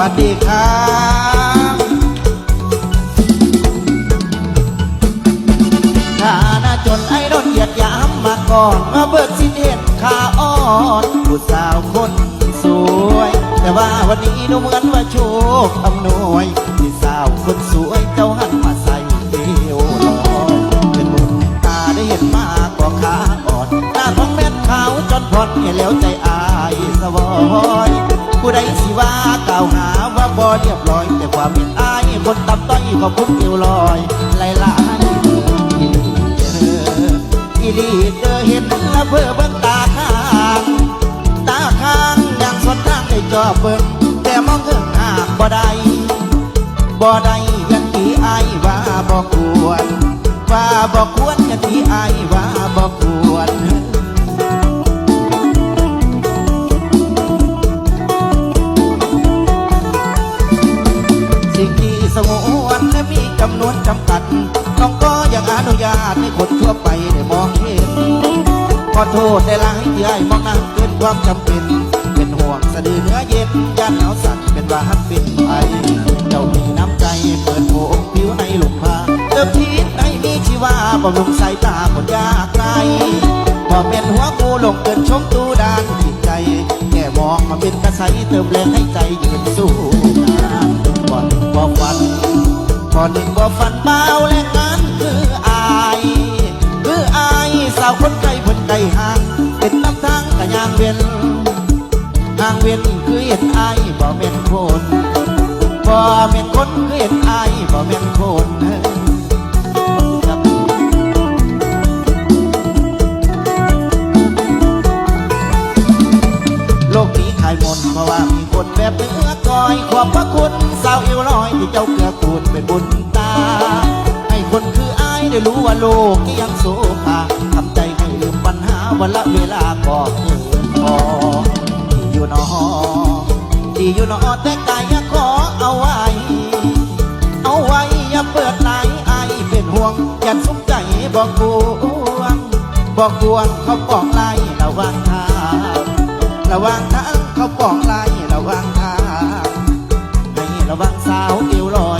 วัสดีครับฐานะจนไอ้รถเหยียดยามมาก่อนมาเบิกสิเห็นขาอ่อนผู้สาวคนสวย แต่ว่าวันนี้ดูเหมือนว่าโชคอำนวยที่สาวคนสวยเจ้าหันมาใส่เอวลอยเป็นบุญตาได้เห็นมากกว่าขาอ่อนหน้าท้องแม่นขาวจนพอนเห็นแล้วใจอายสวอย ผู้ใดสิว่ากล่าวหาว่าบ่เรียบร้อย แต่ความเป็นอายคนต่ำต้อยก็คุ้มเอวลอยไหลลายอีลีเจอเห็นแล้วเพื่อเบิ่งตาข้างตาข้างยังสนทางได้จอบเบิ่งแต่มองเอิ่งหากบ่ได้บ่ได้ยังตีอายว่าบ่ควรว่าบ่ งที่สงวนและมีจำนวนจำกัด น้องก็ยังอนุญาตให้คนทั่วไปได้มองเห็น ขอโทษได้หลายที่ไอ้มองนั่งเกินความจำเป็น เป็นห่วงสะดือเนื้อเย็นยานหนาวสั่นเป็นว่าฮักเป็นไอเจ้ามีน้ำใจเปิดโผงผิวในหลุมพาเติมทีให้มีชีวาบำรุงสายตาคนยากไกลพอเป็นหัวกูหลงเกินชมตูด้านจิตใจแค่มองมาเป็นกระใสเติมแรงให้ใจยืนสู้งานก่อนบ่ฝัน อหนึ่งบ่ฝันเมาและงานคืออาย คืออายสาวคนไกลคนไกลห่าง เป็นน้ำทางกะยางเวียนห่างเวียนคือเห็นอายบ่แม่นคนบ่แม่นคนคือเห็นอายบ่แม่นคนายมดเพราะว่ามีคนแบบเนื้อก้อยขอบพระคุณสาวเอวลอยที่เจ้าเกลือกูลเป็นบุญตา ให้คนคืออายได้รู้ว่าโลกยังโสภาทำใจให้ลืมปัญหาวันละเวลาก็เกินพอที่อยู่นอที่อยู่นอแต่กายขอเอาไว้ เอาไว้อย่าเปิดไหนไอายเป็นห่วงยันสุขใจบอกกวงบอกกวงเขาปองไล่ระวังทางระวังทาง เขาบอกไล่ระวังทางให้ระวังสาวเอวลอย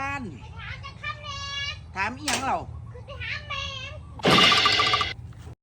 บ้าน ถามอีหยังเราคือไปหาแม่